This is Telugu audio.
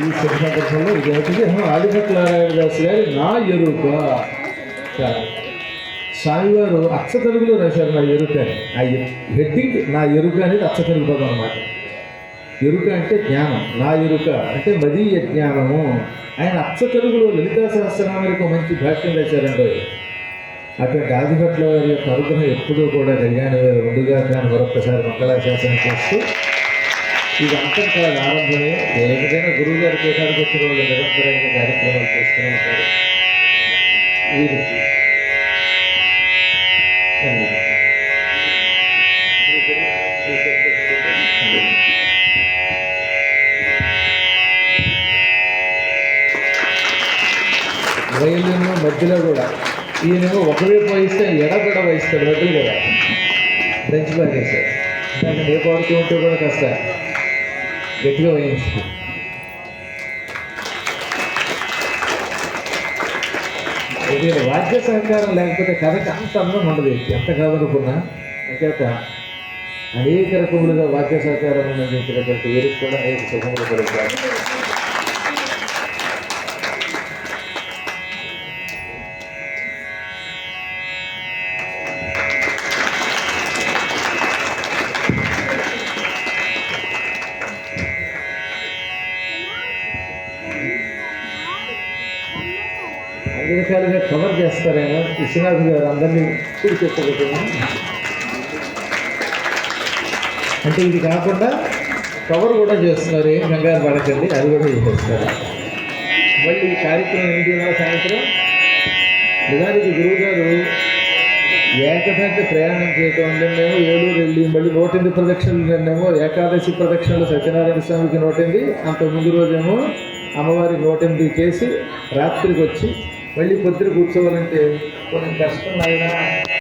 ఈ శుభ సందర్భంలో ఇది ఒకటి దాస్ గారి నా ఎరుక. చాలా. స్వామివారు అచ్చ తెలుగులో రాశారు నా ఎరుక ఆ హెడ్డింగ్ నా ఎరుక అనేది అచ్చ తెలుగు పదం అనమాట ఎరుక అంటే జ్ఞానం. నా ఎరుక అంటే మదీయ జ్ఞానము. ఆయన అచ్చ తెలుగులో లలితా సహస్రనామానికి ఒక మంచి భాష్యం రాశారండి. అటువంటి ఆదిపట్ల వారి యొక్క అనుగ్రహం ఎప్పుడూ కూడా కళ్యాణ వేల ఉండుగా కానీ మరొకసారి మంగళాశాసనం చేస్తూ ఇది అంతం కాదు ఆరంభమే ఏదైనా గురువు గారి పీఠానికి వచ్చిన వాళ్ళు నిరంతరంగా కార్యక్రమాలు చేస్తూనే ఉంటారు. వీరికి రైలు మధ్యలో కూడా ఈయనేమో ఒకవైపు వహిస్తే ఎడబెడ వహిస్తాడు వడ్డీ కదా ఫ్రెంచ్ బాగేశాడు దాన్ని ఏ పాడుతూ ఉంటే కూడా కాస్త గట్టిగా వహించు ఇది వాద్య సహకారం లేకపోతే కథకి అంత అందం ఉండదు. ఎంత కాదనుకున్నా అంచేత అనేక రకములుగా వాద్య సహకారం అందించినటువంటి వీరికి కూడా అనేక శుభములు కలుగుతారు అన్ని రకాలుగా కవర్ చేస్తారేమో విశ్వనాథ్ గారు అందరినీ కూడి చెప్పబోతున్నా అంటే ఇది కాకుండా కవర్ కూడా చేస్తున్నారు ఏం కంగారు పడకండి అది కూడా చేసేస్తారు మళ్ళీ ఈ కార్యక్రమం ఏంటి సాయంత్రం? నిజానికి గురువు గారు ఏకదంత ప్రయాణం చేయటం నిన్నేమో ఏలూరు వెళ్ళి మళ్ళీ నూటెనిమిది ప్రదక్షిణలు నిన్నేమో ఏకాదశి ప్రదక్షిణలు సత్యనారాయణ స్వామికి నూటెనిమిది అంత ముందు రోజేమో అమ్మవారి నూటెనిమిది చేసి రాత్రికి వచ్చి మళ్ళీ పొద్దున కూర్చోవాలంటే కొంచెం కష్టం అయినా